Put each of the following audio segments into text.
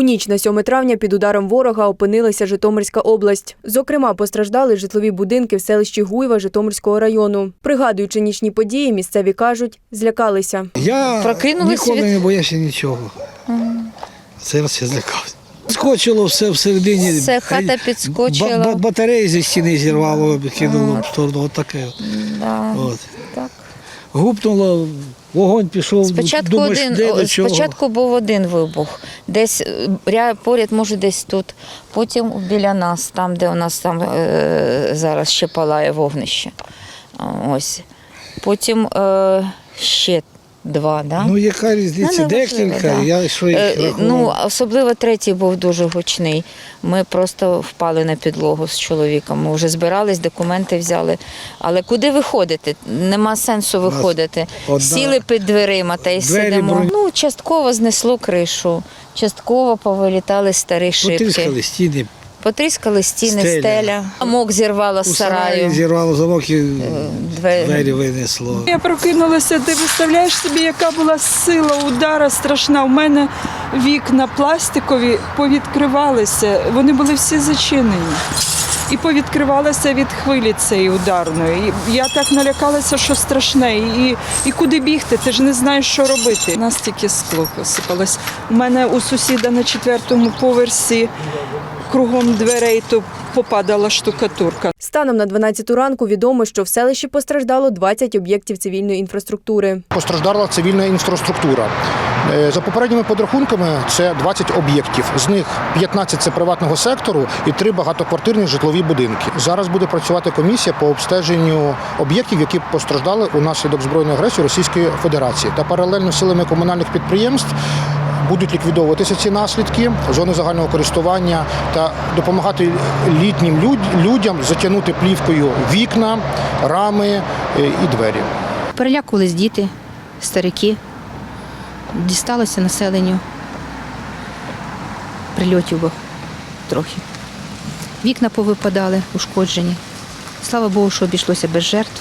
У ніч на 7 травня під ударом ворога опинилася Житомирська область. Зокрема, постраждали житлові будинки в селищі Гуйва Житомирського району. Пригадуючи нічні події, місцеві кажуть, злякалися. Я Прокинулись ніколи від- не боявся нічого. Це все злякався. Скочило все всередині. Все, хата підскочила. Ба- ба- батареї зі стіни зірвало, кинуло в сторону. От таке. Да, От. Гупнуло, вогонь пішов. Спочатку, думаєш, один, де, о, до чого. спочатку був один вибух, десь е, ря- поряд, може, десь тут. Потім біля нас, там, де у нас там е, зараз ще палає вогнище. Ось. Потім е, ще два, да? Ну, яка різниця? Ну, неважливо, Декілька, да. я що їх Е, рахував. Ну, особливо третій був дуже гучний. Ми просто впали на підлогу з чоловіком. Ми вже збирались, документи взяли. Але куди виходити? Нема сенсу виходити. одна- Сіли під дверима та й Двері сидимо. бронь- Ну, частково знесло кришу, частково повилітали старі шибки. Потріскали стіни, Потріскали стіни, Стеля. стеля. Мок зірвало у з сараю. зірвало замок і двері. двері винесло. Я прокинулася, ти представляєш собі, яка була сила удара страшна. У мене вікна пластикові повідкривалися, вони були всі зачинені. І повідкривалися від хвилі цієї ударної. І я так налякалася, що страшне. І, і куди бігти? Ти ж не знаєш, що робити. У нас тільки скло посипалось. У мене у сусіда на четвертому поверсі кругом дверей то попадала штукатурка. Станом на 12 ранку відомо, що в селищі постраждало 20 об'єктів цивільної інфраструктури. Постраждала цивільна інфраструктура. Е, За попередніми підрахунками, це 20 об'єктів. З них 15 – це приватного сектору і 3 багатоквартирні житлові будинки. Зараз буде працювати комісія по обстеженню об'єктів, які постраждали унаслідок збройної агресії Російської Федерації. Та паралельно силами комунальних підприємств будуть ліквідовуватися ці наслідки, зони загального користування та допомагати літнім людям затягнути плівкою вікна, рами е, і двері. Перелякувались діти, старики. Дісталося населенню. Прильотів трохи. Вікна повипадали, ушкоджені. Слава Богу, що обійшлося без жертв.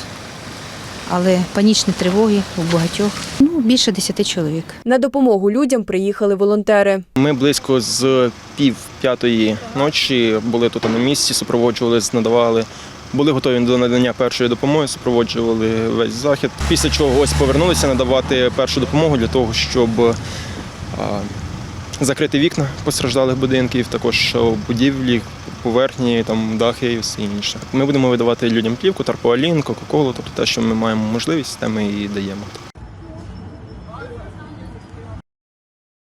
Але панічні тривоги у багатьох. Більше десяти чоловік. На допомогу людям приїхали волонтери. Ми близько з пів п'ятої ночі були тут на місці, супроводжували, надавали. Були готові до надання першої допомоги, супроводжували весь захід. Після чого ось повернулися надавати першу допомогу для того, щоб а, закрити вікна постраждалих будинків, також будівлі, поверхні, там дахи і все інше. Ми будемо видавати людям плівку, тарпуалін, кока-колу, тобто те, що ми маємо можливість, те ми і даємо.